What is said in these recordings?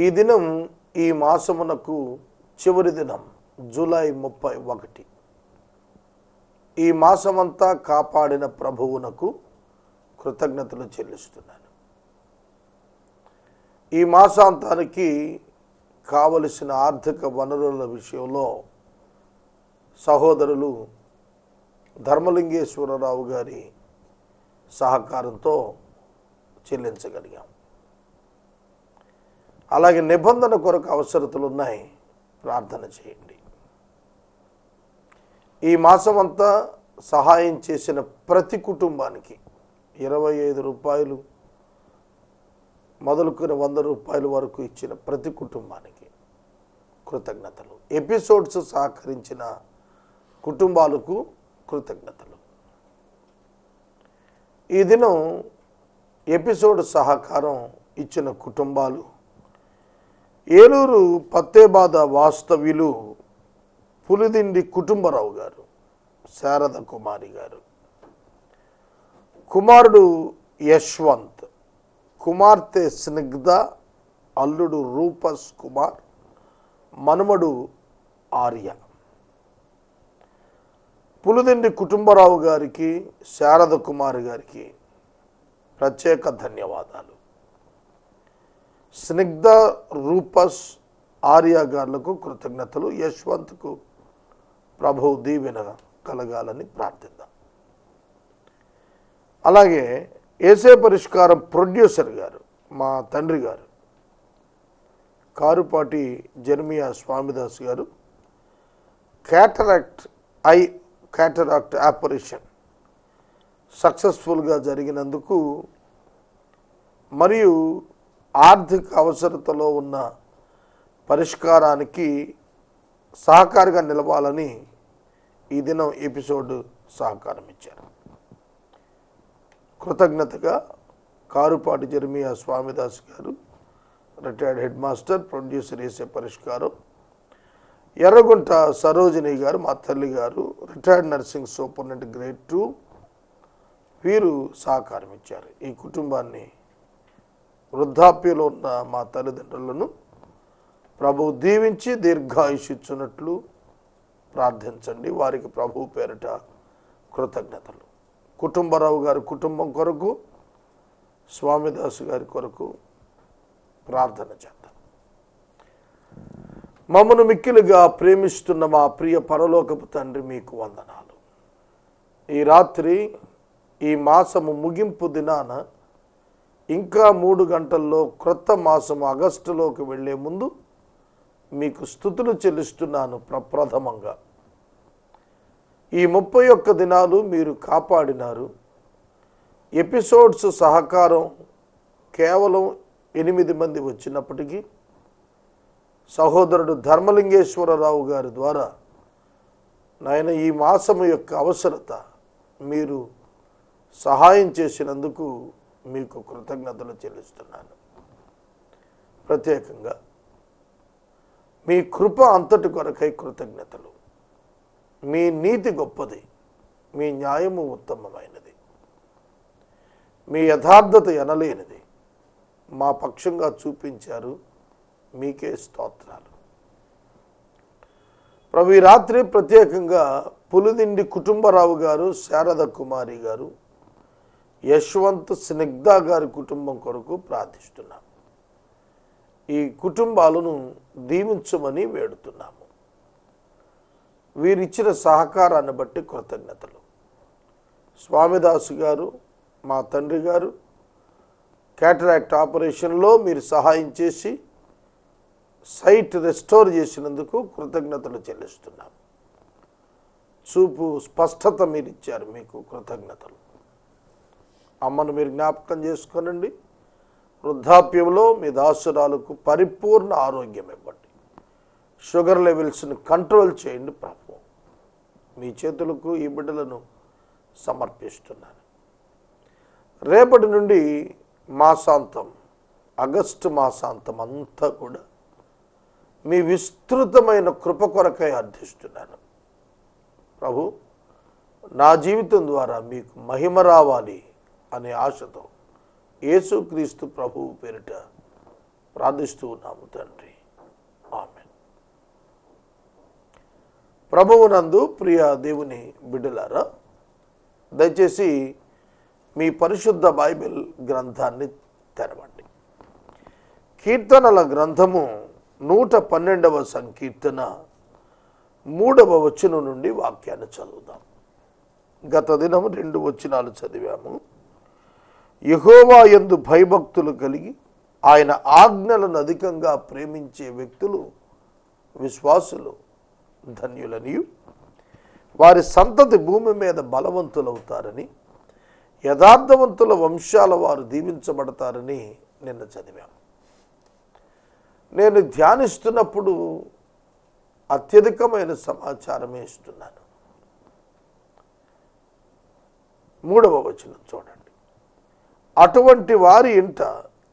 ఈ దినం ఈ మాసమునకు చివరి దినం జూలై ముప్పై ఒకటి. ఈ మాసమంతా కాపాడిన ప్రభువునకు కృతజ్ఞతలు చెల్లిస్తున్నాను. ఈ మాసాంతానికి కావలసిన ఆర్థిక వనరుల విషయంలో సహోదరులు ధర్మలింగేశ్వరరావు గారి సహకారంతో చెల్లించగలిగాం. అలాగే నిబంధన కొరకు అవసరతలు ఉన్నాయి ప్రార్థన చేయండి. ఈ మాసం అంతా సహాయం చేసిన ప్రతి కుటుంబానికి ఇరవై ఐదు రూపాయలు మొదలుకొని వంద రూపాయల వరకు ఇచ్చిన ప్రతి కుటుంబానికి కృతజ్ఞతలు. ఎపిసోడ్స్ సహకరించిన కుటుంబాలకు కృతజ్ఞతలు. ఈ దినం ఎపిసోడ్ సహకారం ఇచ్చిన కుటుంబాలు ఏలూరు పత్తేబాద వాస్తవ్యులు పులిదిండి కుటుంబరావు గారు శారద కుమారి గారు. కుమారుడు యశ్వంత్ కుమార్తె స్నిగ్ధ అల్లుడు రూపస్ కుమార్ మనుమడు ఆర్య. పులిదిండి కుటుంబరావు గారికి శారద కుమారి గారికి ప్రత్యేక ధన్యవాదాలు. స్నిగ్ధ రూపస్ ఆర్యా గారులకు కృతజ్ఞతలు. యశ్వంత్కు ప్రభు దీవెన కలగాలని ప్రార్థిద్దాం. అలాగే ఏసే పరిష్కారం ప్రొడ్యూసర్ గారు మా తండ్రి గారు కారుపాటి జర్మియా స్వామిదాస్ గారు క్యాటరాక్ట్ ఐ క్యాటరాక్ట్ ఆపరేషన్ సక్సెస్ఫుల్గా జరిగినందుకు మరియు ఆర్థిక అవసరతలో ఉన్న పరిష్కారానికి సహకారిగా నిలవాలని ఈ దినం ఎపిసోడ్ సహకారం ఇచ్చారు కృతజ్ఞతగా కారుపాటి జర్మియా స్వామిదాస్ గారు రిటైర్డ్ హెడ్ మాస్టర్ ప్రొడ్యూసర్ వేసే పరిష్కారం. ఎర్రగుంట సరోజిని గారు మా తల్లి గారు retired nursing superintendent grade two వీరు సహకారం ఇచ్చారు ఈ కుటుంబాన్ని వృద్ధాప్యలో ఉన్న మా తల్లిదండ్రులను ప్రభు దీవించి దీర్ఘాయుష్ ప్రార్థించండి. వారికి ప్రభు పేరిట కృతజ్ఞతలు. కుటుంబరావు గారి కుటుంబం కొరకు స్వామిదాసు గారి కొరకు ప్రార్థన చేద్దాం. మమ్మను మిక్కిలుగా ప్రేమిస్తున్న మా ప్రియ పరలోకపు తండ్రి మీకు వందనాలు. ఈ రాత్రి ఈ మాసము ముగింపు దినాన ఇంకా మూడు గంటల్లో క్రొత్త మాసం ఆగస్టులోకి వెళ్ళే ముందు మీకు స్థుతులు చెల్లిస్తున్నాను ప్రప్రథమంగా ఈ ముప్పై ఒక్క దినాలు మీరు కాపాడినారు. ఎపిసోడ్స్ సహకారం కేవలం ఎనిమిది మంది వచ్చినప్పటికీ సహోదరుడు ధర్మలింగేశ్వరరావు గారి ద్వారా నాయన ఈ మాసము యొక్క అవసరత మీరు సహాయం చేసినందుకు మీకు కృతజ్ఞతలు చెల్లిస్తున్నాను. ప్రత్యేకంగా మీ కృప అంతటి కొరకై కృతజ్ఞతలు. మీ నీతి గొప్పది. మీ న్యాయము ఉత్తమమైనది. మీ యథార్థత ఎనలేనిది. మా పక్షంగా చూపించారు మీకే స్తోత్రాలు. ప్రభు ఈ రాత్రి ప్రత్యేకంగా పులిదిండి కుటుంబరావు గారు శారద కుమారి గారు యశ్వంత్ స్నిగ్ధ గారి కుటుంబం కొరకు ప్రార్థిస్తున్నాం. ఈ కుటుంబాలను దీవించమని వేడుతున్నాము. వీరిచ్చిన సహకారాన్ని బట్టి కృతజ్ఞతలు. స్వామిదాసు గారు మా తండ్రి గారు క్యాటరాక్ట్ ఆపరేషన్లో మీరు సహాయం చేసి సైట్ రెస్టోర్ చేసినందుకు కృతజ్ఞతలు చెల్లిస్తున్నాం. చూపు స్పష్టత మీరు ఇచ్చారు మీకు కృతజ్ఞతలు. అమ్మను మీరు జ్ఞాపకం చేసుకోనండి. వృద్ధాప్యంలో మీ దాసురాలకు పరిపూర్ణ ఆరోగ్యం ఇవ్వండి. షుగర్ లెవెల్స్ని కంట్రోల్ చేయండి ప్రభు. మీ చేతులకు ఈ బిడ్డలను సమర్పిస్తున్నాను. రేపటి నుండి మాసాంతం ఆగస్టు మాసాంతం అంతా కూడా మీ విస్తృతమైన కృప కొరకై అర్థిస్తున్నాను. ప్రభు నా జీవితం ద్వారా మీకు మహిమ రావాలి. అనే ఆశతో యేసుక్రీస్తు ప్రభువు పేరిట ప్రార్థిస్తూ ఉన్నాము తండ్రి. ఆమె ప్రభువునందు ప్రియ దేవుని బిడ్డలారా దయచేసి మీ పరిశుద్ధ బైబిల్ గ్రంథాన్ని తెరవండి. కీర్తనల గ్రంథము నూట పన్నెండవ సంకీర్తన మూడవ వచనం నుండి వాక్యాన్ని చదువుదాం. గత దినం రెండు వచనాలు చదివాము. యహోవా ఎందు భయభక్తులు కలిగి ఆయన ఆజ్ఞలను అధికంగా ప్రేమించే వ్యక్తులు విశ్వాసులు ధన్యులనియు. వారి సంతతి భూమి మీద బలవంతులవుతారని యథార్థవంతుల వంశాల వారు దీవించబడతారని నిన్న చదివాం. నేను ధ్యానిస్తున్నప్పుడు అత్యధికమైన సమాచారమే ఇస్తున్నాను. మూడవ వచనం చూడండి. అటువంటి వారి ఇంట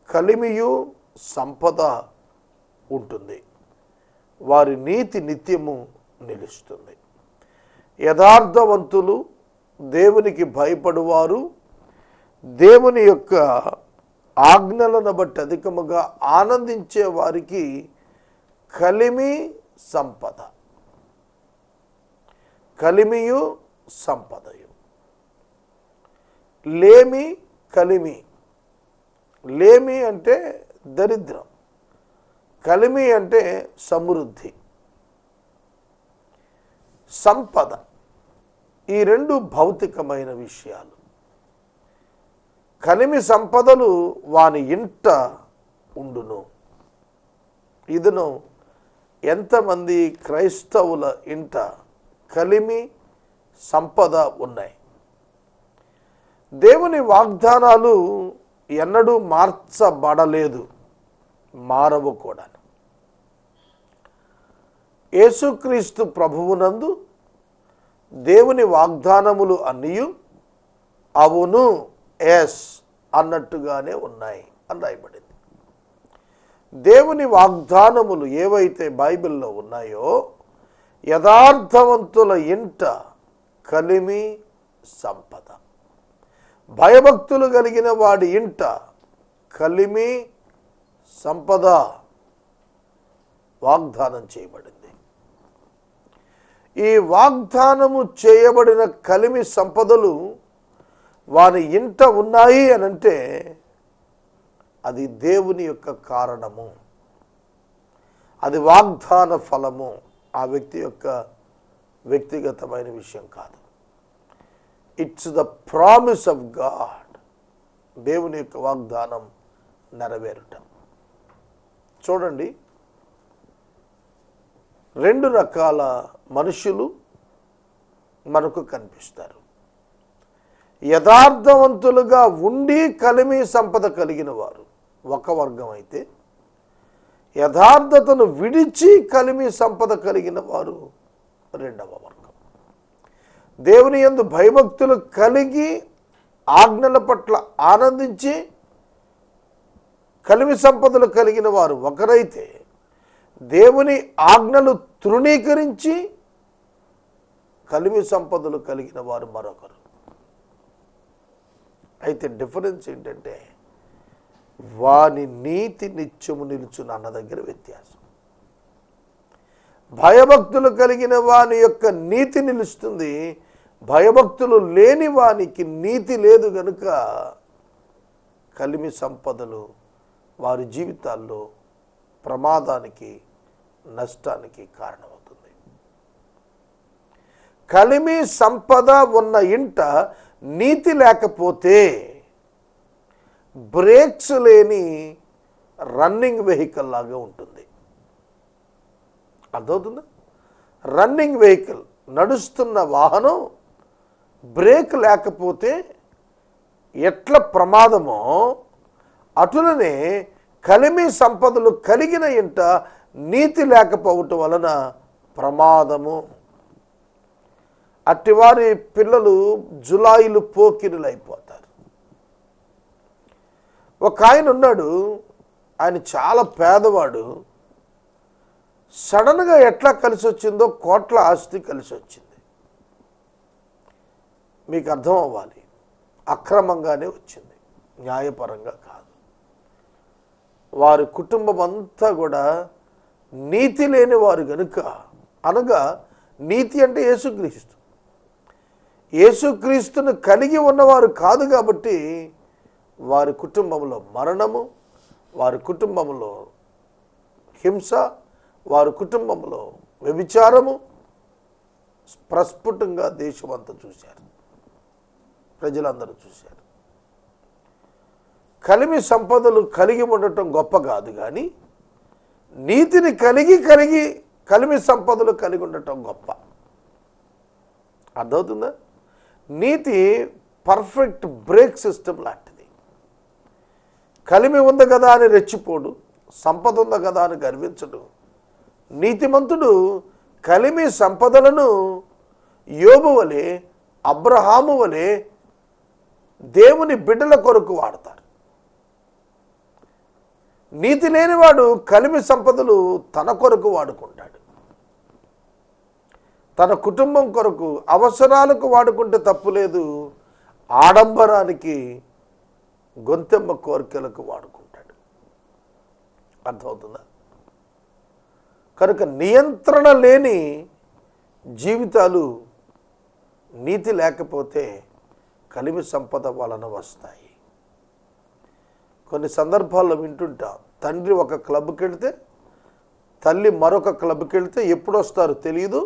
కలిమియు సంపద ఉంటుంది. వారి నీతి నిత్యము నిలుస్తుంది. యథార్థవంతులు దేవునికి భయపడువారు. దేవుని యొక్క ఆజ్ఞలను బట్టి అధికముగా ఆనందించే వారికి కలిమి సంపద. కలిమియు సంపదయు. లేమి కలిమి. లేమి అంటే దరిద్రం. కలిమి అంటే సమృద్ధి. సంపద. ఈ రెండు భౌతికమైన విషయాలు. కలిమి సంపదలు వాని ఇంట ఉండును. ఇదను ఎంతమంది క్రైస్తవుల ఇంట కలిమి సంపద ఉన్నాయి? దేవుని వాగ్దానాలు ఎన్నడూ మార్చబడలేదు. మారవు కూడా. యేసుక్రీస్తు ప్రభువునందు దేవుని వాగ్దానములు అన్నీయు అవును ఎస్ అన్నట్టుగానే ఉన్నాయి అని రాయబడింది. దేవుని వాగ్దానములు ఏవైతే బైబిల్లో ఉన్నాయో యథార్థవంతుల ఇంట కలిమి సంపద. భయభక్తులు కలిగిన వాడి ఇంట కలిమి సంపద వాగ్దానం చేయబడింది. ఈ వాగ్దానము చేయబడిన కలిమి సంపదలు వాని ఇంట ఉన్నాయి అనంటే అది దేవుని యొక్క కారణము. అది వాగ్దాన ఫలము. ఆ వ్యక్తి యొక్క వ్యక్తిగతమైన విషయం కాదు. It's the promise of God దేవుని యొక్క వాగ్దానం నెరవేరుట. చూడండి. రెండు రకాల మనుషులు మనకు కనిపిస్తారు. యథార్థవంతులుగా ఉండి కలిమి సంపద కలిగిన వారు ఒక వర్గం అయితే యథార్థతను విడిచి కలిమి సంపద కలిగిన వారు రెండవ వర్గం. దేవుని యందు భయభక్తులు కలిగి ఆజ్ఞల పట్ల ఆనందించి కలిమి సంపదలు కలిగిన వారు ఒకరైతే దేవుని ఆజ్ఞలు తృణీకరించి కలిమి సంపదలు కలిగిన వారు మరొకరు. అయితే డిఫరెన్స్ ఏంటంటే వాని నీతి నిత్యము నిలుచున్న అన్న దగ్గర వ్యత్యాసం. భయభక్తులు కలిగిన వాని యొక్క నీతి నిలుస్తుంది భయభక్తులు లేని వానికి నీతి లేదు గనుక కలిమి సంపదలు వారి జీవితాల్లో ప్రమాదానికి నష్టానికి కారణమవుతుంది. కలిమి సంపద ఉన్న ఇంట నీతి లేకపోతే బ్రేక్స్ లేని రన్నింగ్ వెహికల్ లాగా ఉంటుంది. అర్థమవుతుందా? రన్నింగ్ వెహికల్ నడుస్తున్న వాహనం బ్రేక్ లేకపోతే ఎట్ల ప్రమాదమో అటులనే కలిమి సంపదలు కలిగిన ఇంట నీతి లేకపోవటం వలన ప్రమాదము. అట్టివారి పిల్లలు జులాయిలు పోకిరులు అయిపోతారు ఒక ఆయన ఉన్నాడు ఆయన చాలా పేదవాడు. సడన్గా ఎట్లా కలిసి వచ్చిందో కోట్ల ఆస్తి కలిసి వచ్చింది మీకు అర్థం అవ్వాలి. అక్రమంగానే వచ్చింది. న్యాయపరంగా కాదు. వారి కుటుంబం అంతా కూడా నీతి లేని వారు గనుక అనగా నీతి అంటే యేసుక్రీస్తు. యేసుక్రీస్తును కలిగి ఉన్నవారు కాదు కాబట్టి వారి కుటుంబంలో మరణము వారి కుటుంబంలో హింస వారి కుటుంబంలో వ్యభిచారము ప్రస్ఫుటంగా దేశమంతా చూశారు. ప్రజలందరూ చూశారు. కలిమి సంపదలు కలిగి ఉండటం గొప్ప కాదు కానీ నీతిని కలిగి కలిగి కలిమి సంపదలు కలిగి ఉండటం గొప్ప. అర్థమవుతుందా? నీతి పర్ఫెక్ట్ బ్రేక్ సిస్టమ్ లాంటిది. కలిమి ఉంది కదా అని రెచ్చిపోడు సంపద ఉంది కదా అని గర్వించడు. నీతిమంతుడు కలిమి సంపదలను యోబు వలె అబ్రహాము వలె దేవుని బిడ్డల కొరకు వాడతారు. నీతి లేనివాడు కలిమి సంపదలు తన కొరకు వాడుకుంటాడు. తన కుటుంబం కొరకు అవసరాలకు వాడుకుంటే తప్పులేదు ఆడంబరానికి గొంతెమ్మ కోరికలకు వాడుకుంటాడు. అర్థమవుతుందా? కనుక నియంత్రణ లేని జీవితాలు నీతి లేకపోతే కలిమి సంపద వలన వస్తాయి. కొన్ని సందర్భాల్లో వింటుంటా తండ్రి ఒక క్లబ్కి వెళ్తే తల్లి మరొక క్లబ్కి వెళితే ఎప్పుడు వస్తారో తెలియదు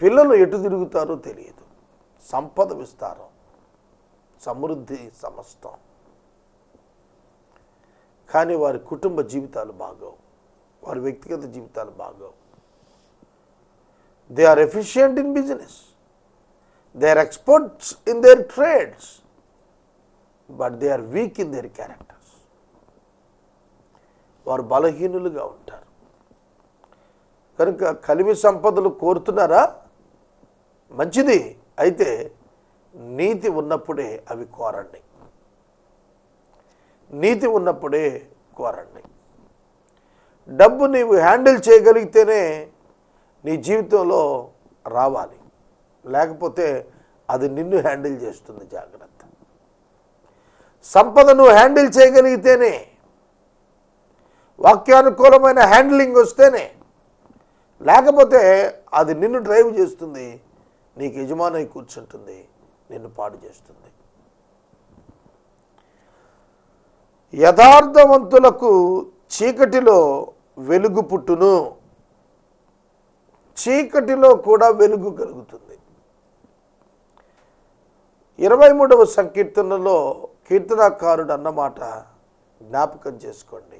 పిల్లలు ఎటు తిరుగుతారో తెలియదు సంపద విస్తారం సమృద్ధి సమస్తం. కానీ వారి కుటుంబ జీవితాలు బాగోవు వారి వ్యక్తిగత జీవితాలు బాగోవు. They are efficient in business they are experts in their trades but they are weak in their characters వారు బలహీనులుగా ఉంటారు. కనుక కలిమి సంపదలు కోరుతున్నారా? మంచిది. అయితే నీతి ఉన్నప్పుడే అవి కోరండి. నీతి ఉన్నప్పుడే కోరండి. డబ్బు నీవు హ్యాండిల్ చేయగలిగితేనే నీ జీవితంలో రావాలి. లేకపోతే అది నిన్ను హ్యాండిల్ చేస్తుంది జాగ్రత్త. సంపదను హ్యాండిల్ చేయగలిగితేనే వాక్యానుకూలమైన హ్యాండిలింగ్ వస్తేనే లేకపోతే అది నిన్ను డ్రైవ్ చేస్తుంది నీకు యజమానై కూర్చుంటుంది నిన్ను పాడు చేస్తుంది. యథార్థవంతులకు చీకటిలో వెలుగు పుట్టును. చీకటిలో కూడా వెలుగు కలుగుతుంది. ఇరవై మూడవ సంకీర్తనలో కీర్తనాకారుడు అన్నమాట జ్ఞాపకం చేసుకోండి.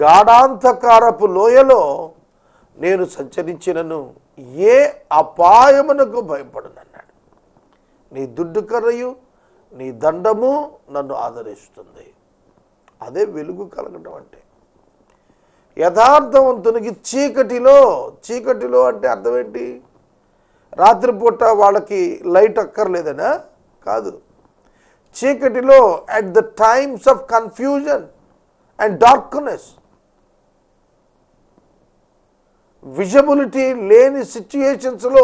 గాఢాంతకారపు లోయలో నేను సంచరించినను ఏ అపాయమునకు భయపడనన్నాడు. నీ దుడ్డు కర్రయు నీ దండము నన్ను ఆదరిస్తుంది. అదే వెలుగు కలగడం అంటే. యథార్థవంతునికి చీకటిలో చీకటిలో అంటే అర్థం ఏంటి? రాత్రిపూట వాళ్ళకి లైట్ అక్కర్లేదనా? కాదు. చీకటిలో at the times of confusion and darkness visibility లేని సిచ్యుయేషన్స్లో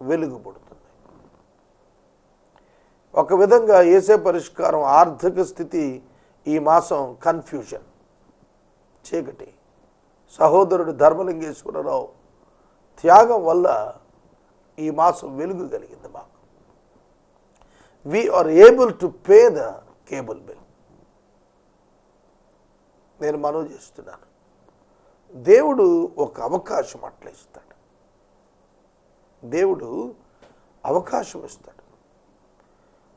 వెలుగు పుడుతుంది ఒక విధంగా ఏసే పరిష్కారం ఆర్థిక స్థితి ఈ మాసం కన్ఫ్యూజన్ చీకటి. సహోదరుడు ధర్మలింగేశ్వరరావు త్యాగం వల్ల ఈ మాసం వెలుగు కలిగింది మాకు. We are able to pay the cable bill నేను మనవి చేస్తున్నాను. దేవుడు ఒక అవకాశం అట్లా ఇస్తాడు. దేవుడు అవకాశం ఇస్తాడు.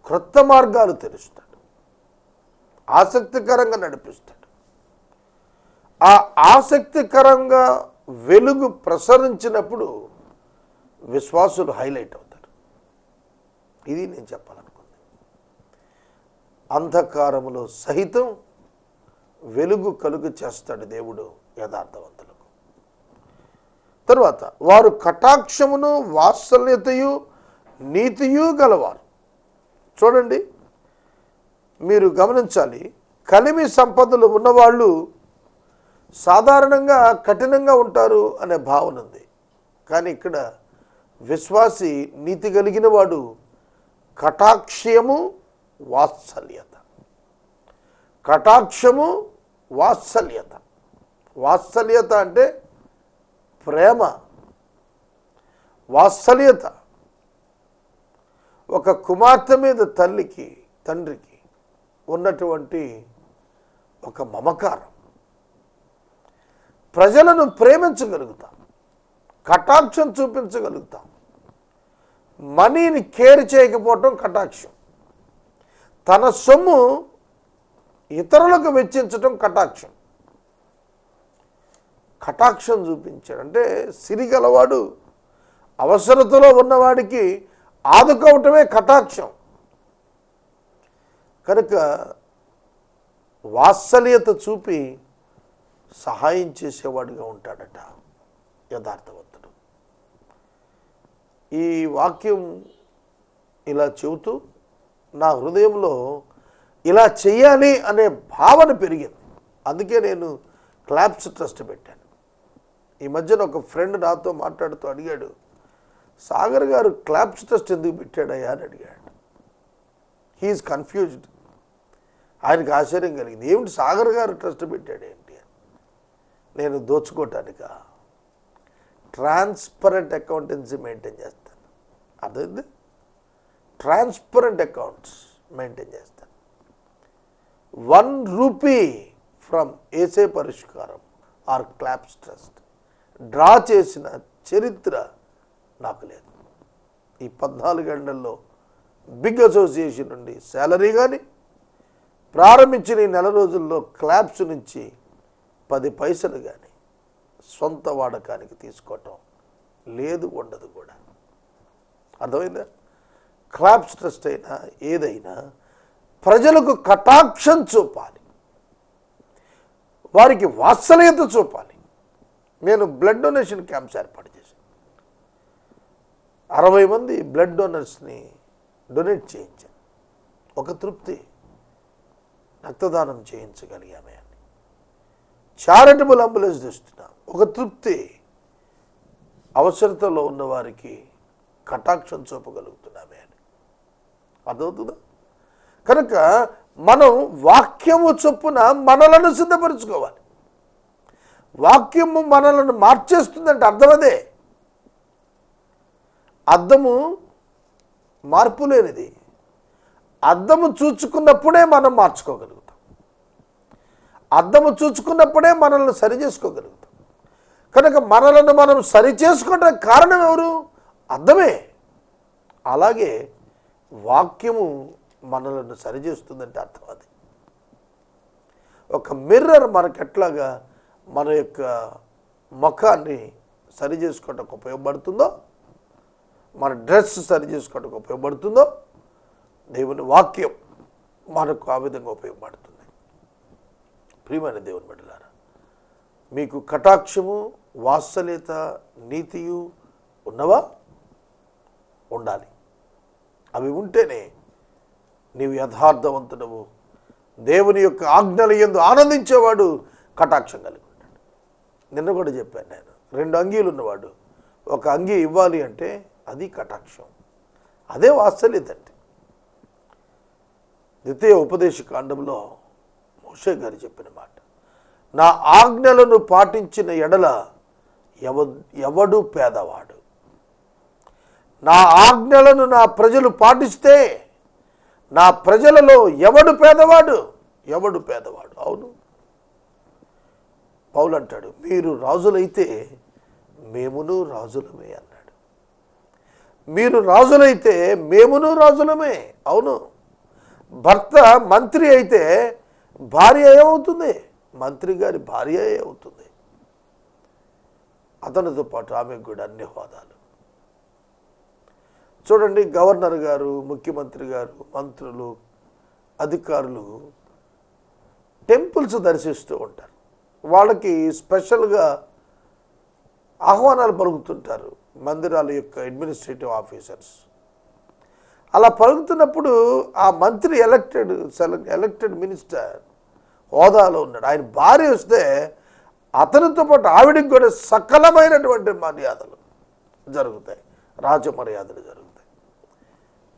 క్రొత్త మార్గాలు తెరుస్తాడు. ఆసక్తికరంగా నడిపిస్తాడు. ఆ ఆసక్తికరంగా వెలుగు ప్రసరించినప్పుడు విశ్వాసులు హైలైట్ అవుతారు. ఇది నేను చెప్పాలను అంధకారములో సహితం వెలుగు కలుగు చేస్తాడు దేవుడు యథార్థవంతులకు. తరువాత వారు కటాక్షమును వాత్సల్యతయు నీతియు గలవారు. చూడండి మీరు గమనించాలి కలిమి సంపదలు ఉన్నవాళ్ళు సాధారణంగా కఠినంగా ఉంటారు అనే భావన ఉంది. కానీ ఇక్కడ విశ్వాసి నీతి కలిగిన వాడు కటాక్షయము వాత్సల్యత. కటాక్షము వాత్సల్యత. వాత్సల్యత అంటే ప్రేమ. వాత్సల్యత. ఒక కుమార్తె మీద తల్లికి తండ్రికి ఉన్నటువంటి ఒక మమకారం. ప్రజలను ప్రేమించగలుగుతాం. కటాక్షం చూపించగలుగుతాం. మనీని కేర్ చేయకపోవటం కటాక్షం. తన సొమ్ము ఇతరులకు వెచ్చించటం కటాక్షం. కటాక్షం చూపించాడు. అంటే సిరిగలవాడు అవసరతలో ఉన్నవాడికి ఆదుకోవటమే కటాక్షం. కనుక వాత్సల్యత చూపి సహాయం చేసేవాడిగా ఉంటాడట యథార్థవంతుడు. ఈ వాక్యం ఇలా చెబుతూ నా హృదయంలో ఇలా చేయాలి అనే భావన పెరిగింది. అందుకే నేను క్లాప్స్ ట్రస్ట్ పెట్టాను. ఈ మధ్యన ఒక ఫ్రెండ్ నాతో మాట్లాడుతూ అడిగాడు సాగర్ గారు క్లాప్స్ ట్రస్ట్ ఎందుకు పెట్టాడయ్యా? అని అడిగాడు. హీఈస్ కన్ఫ్యూజ్డ్ ఆయనకు ఆశ్చర్యం కలిగింది. ఏమిటి సాగర్ గారు ట్రస్ట్ పెట్టాడు ఏంటి? అని. నేను దోచుకోవటానిక ట్రాన్స్పరెంట్ అకౌంటెన్సీ మెయింటైన్ చేస్తాను. అర్థమైంది? ట్రాన్స్పరెంట్ అకౌంట్స్ మెయింటైన్ చేస్తారు వన్ రూపీ ఫ్రమ్ ఏసే పరిష్కారం ఆర్ క్లాప్స్ ట్రస్ట్ డ్రా చేసిన చరిత్ర నాకు లేదు. ఈ పద్నాలుగు గంటల్లో బిగ్ అసోసియేషన్ నుండి శాలరీ కానీ ప్రారంభించిన ఈ నెల రోజుల్లో క్లాప్స్ నుంచి పది పైసలు కానీ సొంత వాడకానికి తీసుకోవటం లేదు ఉండదు కూడా. అర్థమైందా? క్లాప్ ట్రస్ట్ అయినా ఏదైనా ప్రజలకు కటాక్షం చూపాలి. వారికి వాత్సల్యత చూపాలి. నేను బ్లడ్ డొనేషన్ క్యాంప్స్ ఏర్పాటు చేశాను. అరవై మంది బ్లడ్ డొనర్స్ని డొనేట్ చేయించాను ఒక తృప్తి. రక్తదానం చేయించగలిగామే అని. చారిటబుల్ అంబులెన్స్ తెస్తున్నా. ఒక తృప్తి. అవసరతలో ఉన్నవారికి కటాక్షం చూపగలుగుతున్నామే అని. అర్థమవుతుందా? కనుక మనం వాక్యము చొప్పున మనలను సిద్ధపరచుకోవాలి. వాక్యము మనలను మార్చేస్తుందంటే అర్థం అదే. అర్థము మార్పు లేనిది అద్దము చూచుకున్నప్పుడే మనం మార్చుకోగలుగుతాం. అద్దము చూచుకున్నప్పుడే మనల్ని సరి చేసుకోగలుగుతాం. కనుక మనలను మనం సరి చేసుకోవడానికి కారణం ఎవరు? అద్దమే అలాగే వాక్యము మనలను సరిచేస్తుందంటే అర్థం అది. ఒక మిర్రర్ మనకు ఎట్లాగా మన యొక్క ముఖాన్ని సరి చేసుకోవడానికి ఉపయోగపడుతుందో మన డ్రెస్ సరి చేసుకోవడానికి ఉపయోగపడుతుందో దేవుని వాక్యం మనకు ఆ విధంగా ఉపయోగపడుతుంది. ప్రియమైన దేవుని బిడ్డలారా మీకు కటాక్షము వాత్సల్యత నీతియు ఉన్నవా? ఉండాలి. అవి ఉంటేనే నీవు యథార్థవంతుడవు. దేవుని యొక్క ఆజ్ఞల ఎందు ఆనందించేవాడు కటాక్షం కలిగి ఉంటాడు. నిన్న కూడా చెప్పాను నేను. రెండు అంగీలు ఉన్నవాడు. ఒక అంగీ ఇవ్వాలి అంటే అది కటాక్షం. అదే వాత్సల్యతండి ద్వితీయ ఉపదేశ కాండంలో మోషే గారు చెప్పిన మాట. నా ఆజ్ఞలను పాటించిన ఎడల ఎవ ఎవడు పేదవాడు. నా ఆజ్ఞలను నా ప్రజలు పాటిస్తే నా ప్రజలలో ఎవడు పేదవాడు? ఎవడు పేదవాడు? అవును. పౌలు అంటాడు మీరు రాజులైతే మేమును రాజులమే అన్నాడు. మీరు రాజులైతే మేమును రాజులమే అవును. భర్త మంత్రి అయితే భార్య ఏమవుతుంది మంత్రి గారి భార్య అవుతుంది? అతనితో పాటు ఆమెకు కూడా అన్ని హోదాలు. చూడండి గవర్నర్ గారు ముఖ్యమంత్రి గారు మంత్రులు అధికారులు టెంపుల్స్ దర్శిస్తూ ఉంటారు. వాళ్ళకి స్పెషల్గా ఆహ్వానాలు పలుకుతుంటారు మందిరాల యొక్క అడ్మినిస్ట్రేటివ్ ఆఫీసర్స్. అలా పలుకుతున్నప్పుడు ఆ మంత్రి ఎలక్టెడ్ సెలెక్ట్ ఎలక్టెడ్ మినిస్టర్ హోదాలో ఉన్నాడు. ఆయన భార్య వస్తే అతనితో పాటు ఆవిడకి కూడా సకలమైనటువంటి మర్యాదలు జరుగుతాయి రాజమర్యాదలు జరుగుతాయి.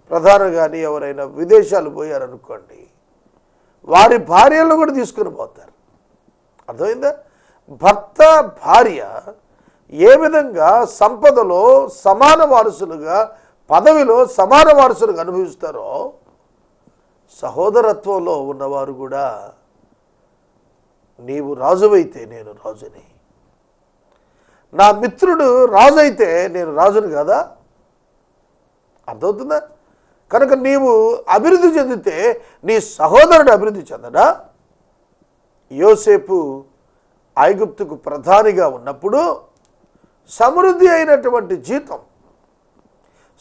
ప్రధాన కానీ ఎవరైనా విదేశాలు పోయారనుకోండి వారి భార్యలను కూడా తీసుకుని పోతారు. అర్థమైందా? భర్త భార్య ఏ విధంగా సంపదలో సమాన వారసులుగా పదవిలో సమాన వారసులుగా అనుభవిస్తారో సహోదరత్వంలో ఉన్నవారు కూడా నీవు రాజువైతే నేను రాజుని. నా మిత్రుడు రాజు అయితే నేను రాజుని కదా? అర్థమవుతుందా? కనుక నీవు అభివృద్ధి చెందితే నీ సహోదరుడు అభివృద్ధి చెందడా? యోసేపు ఐగుప్తుకు ప్రధానిగా ఉన్నప్పుడు సమృద్ధి అయినటువంటి జీతం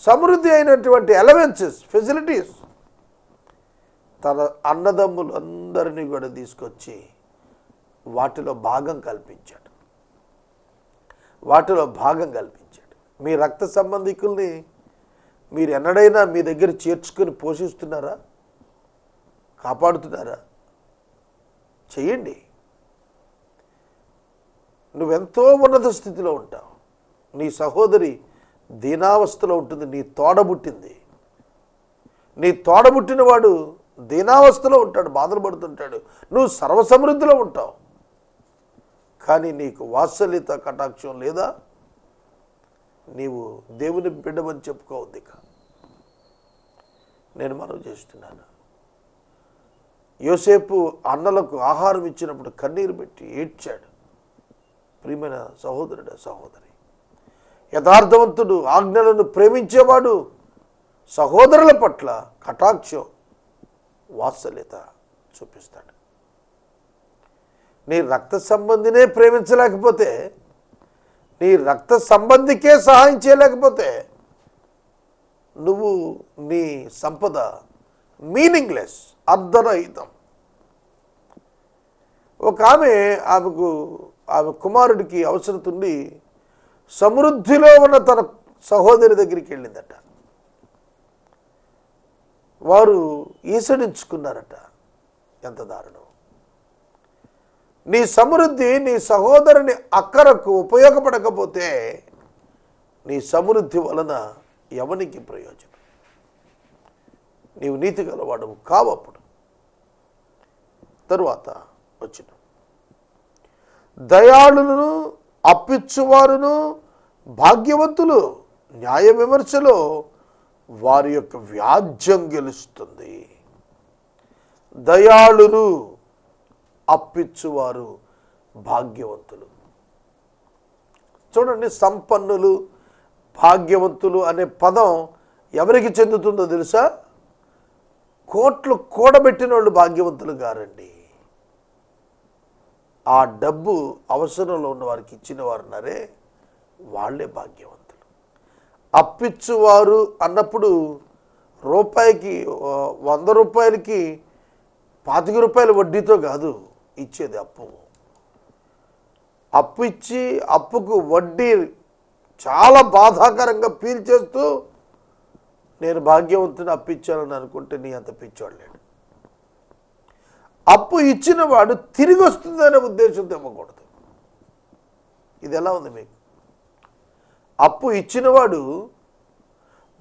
సమృద్ధి అయినటువంటి ఎలవెన్సెస్ ఫెసిలిటీస్ తన అన్నదమ్ములందరినీ కూడా తీసుకొచ్చి వాటిలో భాగం కల్పించాడు. వాటిలో భాగం కల్పించాడు. మీ రక్త సంబంధికుల్ని మీరు ఎన్నడైనా మీ దగ్గర చేర్చుకొని పోషిస్తున్నారా? కాపాడుతున్నారా? చెయ్యండి. నువ్వెంతో ఉన్నత స్థితిలో ఉంటావు. నీ సహోదరి దీనావస్థలో ఉంటుంది నీ తోడబుట్టింది నీ తోడబుట్టిన వాడు దీనావస్థలో ఉంటాడు బాధలు పడుతుంటాడు. నువ్వు సర్వసమృద్ధిలో ఉంటావు. కానీ నీకు వాత్సల్యత కటాక్షం లేదా? నీవు దేవుని బిడ్డమని చెప్పుకోవద్దు ఇక. నేను మనం చేస్తున్నాను. యోసేపు అన్నలకు ఆహారం ఇచ్చినప్పుడు కన్నీరు పెట్టి ఏడ్చాడు. ప్రియమైన సహోదరుడు సహోదరి యథార్థవంతుడు ఆజ్ఞలను ప్రేమించేవాడు సహోదరుల పట్ల కటాక్షం వాత్సల్యత చూపిస్తాడు. నీ రక్త సంబంధినే ప్రేమించలేకపోతే నీ రక్త సంబంధికే సహాయం చేయలేకపోతే నువ్వు నీ సంపద మీనింగ్లెస్ అర్ధరహితం. ఒక ఆమె ఆమెకు ఆమె కుమారుడికి అవసరతుండి సమృద్ధిలో ఉన్న తన సహోదరి దగ్గరికి వెళ్ళిందట. వారు ఈసడించుకున్నారట. ఎంత దారుణం. నీ సమృద్ధి నీ సహోదరుని అక్కరకు ఉపయోగపడకపోతే నీ సమృద్ధి వలన ఎవనికి ప్రయోజనం? నీవు నీతి గలవాడు కావప్పుడు తరువాత వచ్చిన. దయాళులను అప్పిచ్చువారును భాగ్యవంతులు న్యాయ విమర్శలో వారి యొక్క వ్యాజ్యం గెలుస్తుంది. దయాళులు అప్పిచ్చువారు భాగ్యవంతులు. చూడండి సంపన్నులు భాగ్యవంతులు అనే పదం ఎవరికి చెందుతుందో తెలుసా? కోట్లు కూడబెట్టిన వాళ్ళు భాగ్యవంతులు గారండి. ఆ డబ్బు అవసరంలో ఉన్న వారికి ఇచ్చిన వారున్నారే వాళ్ళే భాగ్యవంతులు. అప్పిచ్చువారు అన్నప్పుడు రూపాయికి వంద రూపాయలకి పాతిక రూపాయల వడ్డీతో కాదు ఇచ్చేది అప్పు. అప్పు ఇచ్చి అప్పుకు వడ్డీ చాలా బాధాకరంగా పీల్చేస్తూ నేను భాగ్యవంతుని అప్పిచ్చానని అనుకుంటే నీ అంత పిచ్చాడు లేడు. అప్పు ఇచ్చిన వాడు తిరిగి వస్తుందనే ఉద్దేశంతో ఇవ్వకూడదు ఇది ఎలా ఉంది మీకు? అప్పు ఇచ్చినవాడు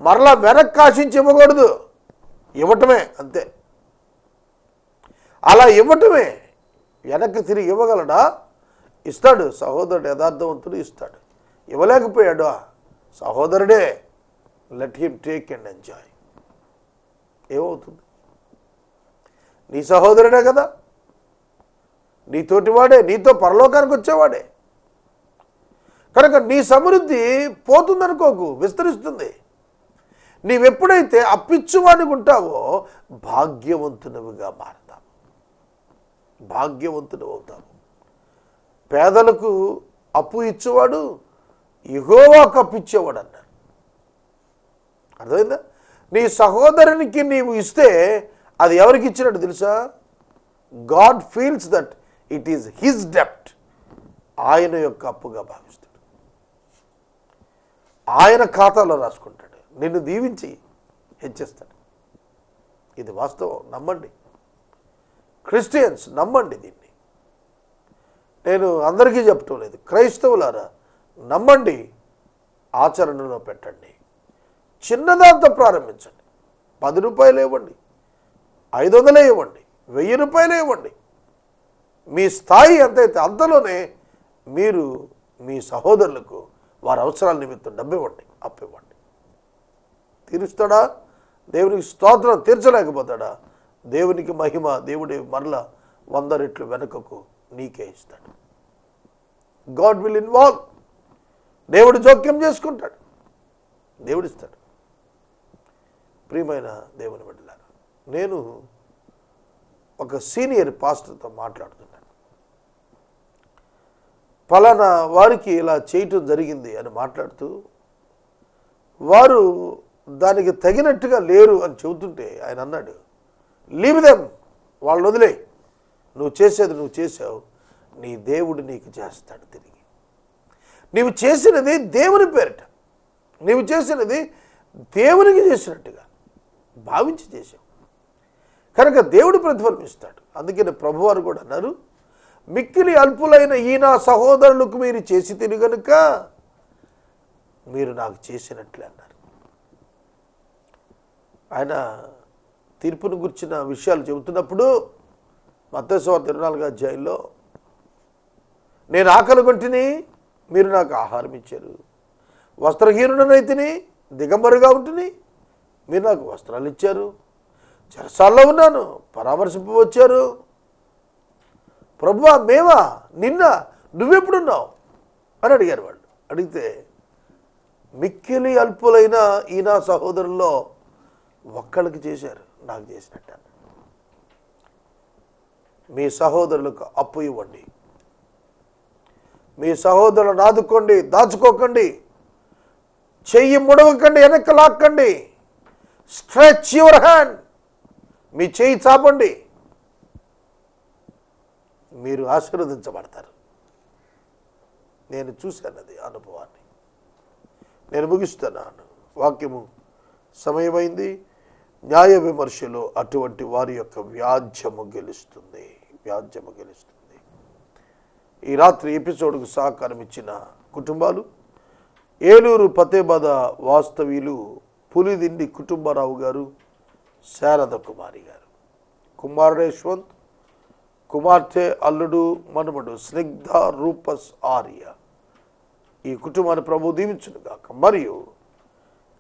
మరలా వెనక్కి ఆశించి ఇవ్వకూడదు. ఇవ్వటమే అంతే. అలా ఇవ్వటమే వెనక్కి తిరిగి ఇవ్వగలడా? ఇస్తాడు. సహోదరుడు యథార్థవంతుడు ఇస్తాడు. ఇవ్వలేకపోయాడు. సహోదరుడే. Let him take and enjoy ఏమవుతుంది? నీ సహోదరుడే కదా. నీతోటివాడే నీతో పరలోకానికి వచ్చేవాడే. కనుక నీ సమృద్ధి పోతుందనుకోకు విస్తరిస్తుంది. నీవెప్పుడైతే అప్పిచ్చువానికి ఉంటావో భాగ్యవంతునివిగా మారు భాగ్యవంతుడు అవుతావు పేదలకు అప్పు ఇచ్చేవాడు ఇహోవాకు అప్పు ఇచ్చేవాడు అన్నారు అర్థమైందా? నీ సహోదరునికి నీవు ఇస్తే అది ఎవరికి ఇచ్చినట్టు తెలుసా? God feels that it is his డెప్ట్ ఆయన యొక్క అప్పుగా భావిస్తాడు. ఆయన ఖాతాలో రాసుకుంటాడు. నిన్ను దీవించి హెచ్చిస్తాడు. ఇది వాస్తవం. నమ్మండి. క్రిస్టియన్స్ నమ్మండి దీన్ని. నేను అందరికీ చెప్పటం లేదు క్రైస్తవులారా నమ్మండి ఆచరణలో పెట్టండి. చిన్నదాంతో ప్రారంభించండి. పది రూపాయలు ఇవ్వండి ఐదు వందలే ఇవ్వండి వెయ్యి రూపాయలే ఇవ్వండి. మీ స్థాయి ఎంతైతే అంతలోనే మీరు మీ సహోదరులకు వారి అవసరాల నిమిత్తం డబ్బు ఇవ్వండి అప్పు ఇవ్వండి తీరుస్తాడా? దేవునికి స్తోత్రం తీర్చలేకపోతాడా? దేవునికి మహిమ దేవుడి మరల వంద రెట్లు వెనుకకు నీకే ఇస్తాడు. గాడ్ విల్ ఇన్వాల్వ్ దేవుడు జోక్యం చేసుకుంటాడు. దేవుడిస్తాడు. ప్రియమైన దేవుని బిడ్డలారా నేను ఒక సీనియర్ పాస్టర్తో మాట్లాడుతున్నాను. పలానా వారికి ఇలా చేయటం జరిగింది అని మాట్లాడుతూ వారు దానికి తగినట్టుగా లేరు అని చెబుతుంటే ఆయన అన్నాడు లీవ్ దెమ్. వాళ్ళని వదిలే. నువ్వు చేసేది నువ్వు చేసావు. నీ దేవుడు నీకు చేస్తాడు తిరిగి. నీవు చేసినది దేవుని పేరిట. నీవు చేసినది దేవునికి చేసినట్టుగా భావించి చేసావు. కనుక దేవుడు ప్రతిఫలమిస్తాడు అందుకని ప్రభువారు కూడా అన్నారు మిక్కిలి అల్పులైన ఈ నా సహోదరులకు మీరు చేసి తిని గనుక మీరు నాకు చేసినట్లే అన్నారు. ఆయన తీర్పును గుర్చిన విషయాలు చెబుతున్నప్పుడు మత్తేశ్వర ఇరవై నాలుగు అధ్యాయంలో నేను ఆకలి కొంటిని మీరు నాకు ఆహారం ఇచ్చారు. వస్త్రహీనుడనైతిని దిగంబరుగా ఉంటుంది మీరు నాకు వస్త్రాలు ఇచ్చారు. చెరసాల్లో ఉన్నాను పరామర్శింపవచ్చారు ప్రభువా మేమా నిన్న నువ్వెప్పుడున్నావు? అని అడిగారు వాళ్ళు. అడిగితే మిక్కిలి అల్పులైన ఈయన సహోదరుల్లో ఒక్కళ్ళకి చేశారు. నాకు చేసినట్టు మీ సహోదరులకు అప్పు ఇవ్వండి. మీ సహోదరులను ఆదుకోండి దాచుకోకండి. చెయ్యి ముడవకండి వెనక్కి లాక్కండి. Stretch your hand. మీ చెయ్యి చాపండి. మీరు ఆశీర్వదించబడతారు. నేను చూశాను అది అనుభవాన్ని. నేను ముగిస్తున్నాను. వాక్యము సమయమైంది. న్యాయ విమర్శలో అటువంటి వారి యొక్క వ్యాజ్యము గెలుస్తుంది వ్యాజ్యము గెలుస్తుంది. ఈ రాత్రి ఎపిసోడ్కు సహకారం ఇచ్చిన కుటుంబాలు ఏలూరు ఫతేబాద వాస్తవీలు పులిదిండి కుటుంబరావు గారు శారద కుమారి గారు. కుమారుడేశ్వంత్ కుమార్తె అల్లుడు మనుమడు స్నిగ్ధ రూపస్ ఆర్య. ఈ కుటుంబాన్ని ప్రభు దీవించునుగాక మరియు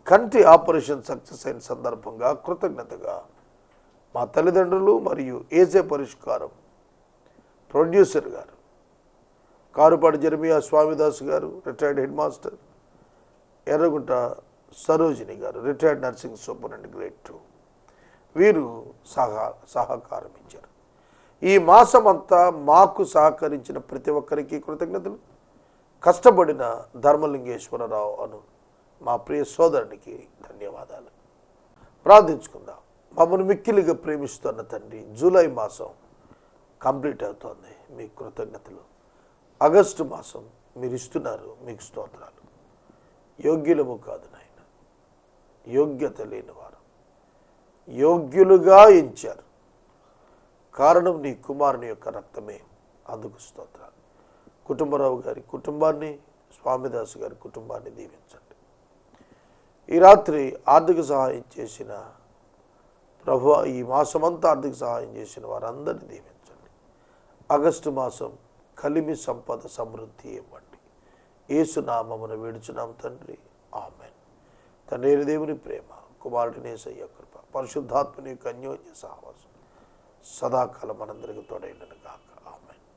కంటి ఆపరేషన్ సక్సెస్ అయిన సందర్భంగా కృతజ్ఞతగా మా తల్లిదండ్రులు మరియు ఏజే పరిష్కారం ప్రొడ్యూసర్ గారు కారుపాటి జర్మియా స్వామిదాస్ గారు retired head master Erragunta Sarojini గారు retired nursing superintendent grade two. వీరు సహా సహకారం ఇచ్చారు. ఈ మాసమంతా మాకు సహకరించిన ప్రతి ఒక్కరికి కృతజ్ఞతలు. కష్టపడిన ధర్మలింగేశ్వరరావు అను మా ప్రియ సోదరునికి ధన్యవాదాలు. ప్రార్థించుకుందాం. మమ్మల్ని మిక్కిలిగా ప్రేమిస్తున్న తండ్రి జూలై మాసం కంప్లీట్ అవుతోంది. మీ కృతజ్ఞతలు. ఆగస్టు మాసం మీరు ఇస్తున్నారు మీకు స్తోత్రాలు. యోగ్యులము కాదు నాయన. యోగ్యత లేనివారు. యోగ్యులుగా ఎంచారు. కారణం నీ కుమారుని యొక్క రక్తమే. అందుకు స్తోత్రాలు. కుటుంబరావు గారి కుటుంబాన్ని స్వామిదాసు గారి కుటుంబాన్ని దీవించండి. ఈ రాత్రి ఆర్థిక సహాయం చేసిన ప్రభు ఈ మాసమంతా ఆర్థిక సహాయం చేసిన వారందరినీ దీవించండి ఆగస్టు మాసం కలిమి సంపద సమృద్ధి ఇవ్వండి. ఏసునామమును విడుచున్నాం తండ్రి. ఆమెన్. తండ్రి దేవుని ప్రేమ కుమారుడినేసయ్య కృప పరిశుద్ధాత్మని యొక్క అన్యోన్య సహవాసం సదాకాలం మనందరికీ తోడైనను కాక